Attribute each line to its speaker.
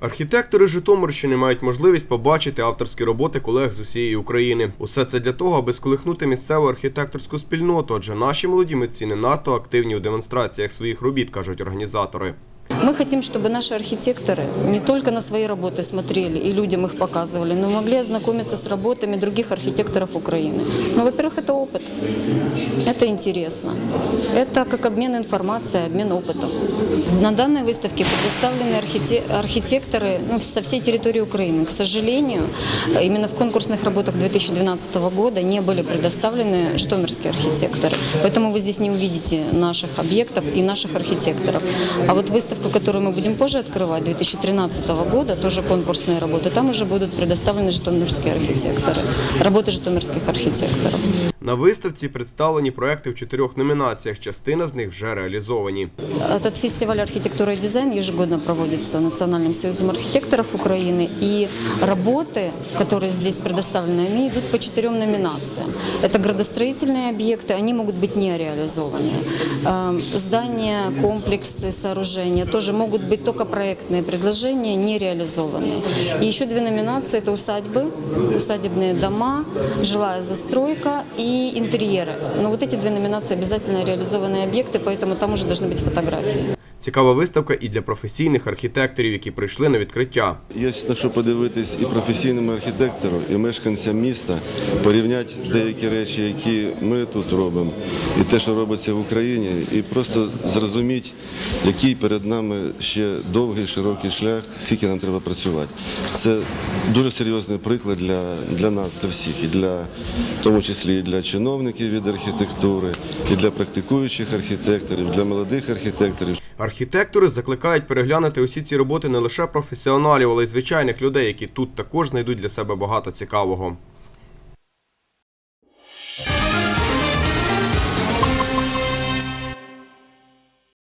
Speaker 1: Архітектори Житомирщини мають можливість побачити авторські роботи колег з усієї України. Усе це для того, аби сколихнути місцеву архітекторську спільноту, адже наші молоді митці не надто активні у демонстраціях своїх робіт, кажуть організатори.
Speaker 2: Мы хотим, чтобы наши архитекторы не только на свои работы смотрели и людям их показывали, но могли ознакомиться с работами других архитекторов Украины. Ну, во-первых, это опыт. Это интересно. Это как обмен информацией, обмен опытом. На данной выставке предоставлены архите- архитекторы ну, со всей территории Украины. К сожалению, именно в конкурсных работах 2012 года не были предоставлены житомирские архитекторы. Поэтому вы здесь не увидите наших объектов и наших архитекторов. А вот выставку, которую мы будем позже открывать, 2013 года, тоже конкурсные работы, там уже будут предоставлены житомирские архитекторы, работы житомирских архитекторов.
Speaker 1: На виставці представлені проекти в чотирьох номінаціях. Частина з них вже реалізовані.
Speaker 2: Этот фестиваль архитектуры и дизайн ежегодно проводится Национальным союзом архитекторов Украины. И работы, которые здесь предоставлены, они идут по четырем номинациям. Это градостроительные объекты, они могут быть не реализованы. Эм, Здания, комплексы, сооружения тоже могут быть только проектные предложения, не реализованные. И еще две номинации – это усадьбы, усадебные дома, жилая застройка и интерьеры. Но вот эти две номинации обязательно реализованные объекты, поэтому там уже должны быть фотографии.
Speaker 1: Цікава виставка і для професійних архітекторів, які прийшли на відкриття.
Speaker 3: Є на що подивитись і професійному архітектору, і мешканцям міста, порівняти деякі речі, які ми тут робимо, і те, що робиться в Україні, і просто зрозуміти, який перед нами ще довгий, широкий шлях, скільки нам треба працювати. Це дуже серйозний приклад для, для нас, для всіх, і для в тому числі і для чиновників від архітектури, і для практикуючих архітекторів, для молодих архітекторів.
Speaker 1: Архітектори закликають переглянути усі ці роботи не лише професіоналів, але й звичайних людей, які тут також знайдуть для себе багато цікавого.